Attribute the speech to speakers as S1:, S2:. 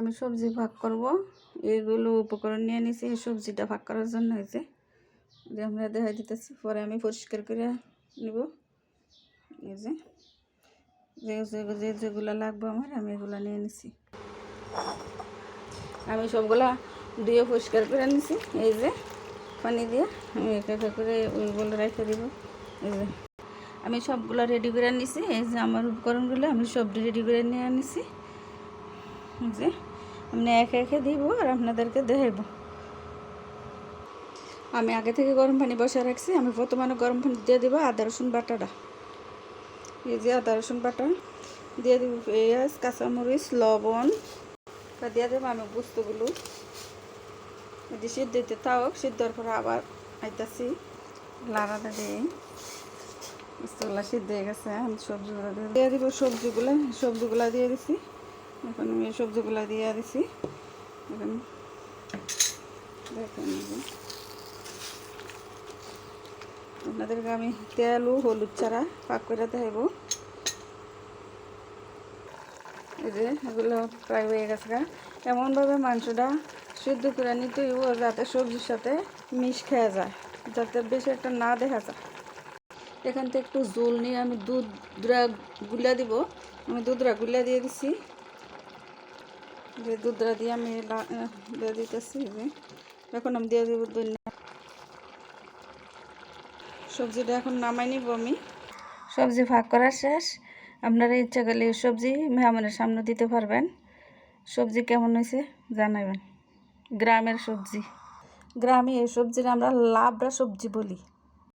S1: আমি সবজি ভাগ করব। এইগুলো উপকরণ নিয়ে নিছি, এই সবজিটা ভাগ করার জন্য হয়েছে যে আমরা দেখা দিতেছি, পরে আমি পরিষ্কার করে নিব। এই যে যে যেগুলো লাগবে আমার, আমি এগুলো নিয়ে নিছি। আমি সবগুলা দিয়ে পরিষ্কার করে নিছি, এই যে, পানি দিয়ে আমি একা একা করে ওইগুলো রেখে দিব, এই যে। আমি সবগুলো রেডি করে নিছি, এই যে আমার উপকরণগুলো আমি সব রেডি করে নিয়ে নিছি, এই যে। আমি একে একে দিব আর আপনাদেরকে দেখাইব আমি আগে থেকে গরম পানি বসে রাখছি। আমি প্রথমে গরম পানি দিয়ে দিব আদা, রসুন বাটাটা। এই যে আদা, রসুন বাটা দিয়ে দিব পেঁয়াজ, কাঁচামরিচ, লবণ। দিয়ে দেবো আমি বস্তুগুলো যদি সিদ্ধ দিতে থাক সিদ্ধর পরে আবার আইতাছি। লাড়াটা দিয়ে বস্তুগুলো সিদ্ধ হয়ে গেছে আমি সবজিগুলো দিয়ে দিব। সবজিগুলো সবজিগুলো দিয়ে দিছি। এখন আমি সবজিগুলো দিয়ে দিছি। এখন এই আপনাদেরকে আমি তেল ও হলুদ ছাড়া পাক করে দেব এই যে এগুলো প্রায় হয়ে গেছে গা। এমনভাবে মাংসটা সিদ্ধ করে নিতে যাতে সবজির সাথে মিশ খেয়ে যায়, যাতে বেশি একটা না দেখা যায়। এখান থেকে একটু জল নিয়ে আমি দুধরা গুলা দিব। আমি দুধরা গুলা দিয়ে দিছি। যে দুধরা দিয়ে আমি দিয়ে দিতেছি যে এখন আমি দিয়ে দিব ধনিয়া। সবজিটা এখন নামাই নিব আমি। সবজি ভাগ করা শেষ। আপনারা ইচ্ছা করলে সবজি মেহমানের সামনে দিতে পারবেন। সবজি কেমন হয়েছে জানাবেন। গ্রামের সবজি। গ্রামে এই সবজির আমরা লাবড়া সবজি বলি।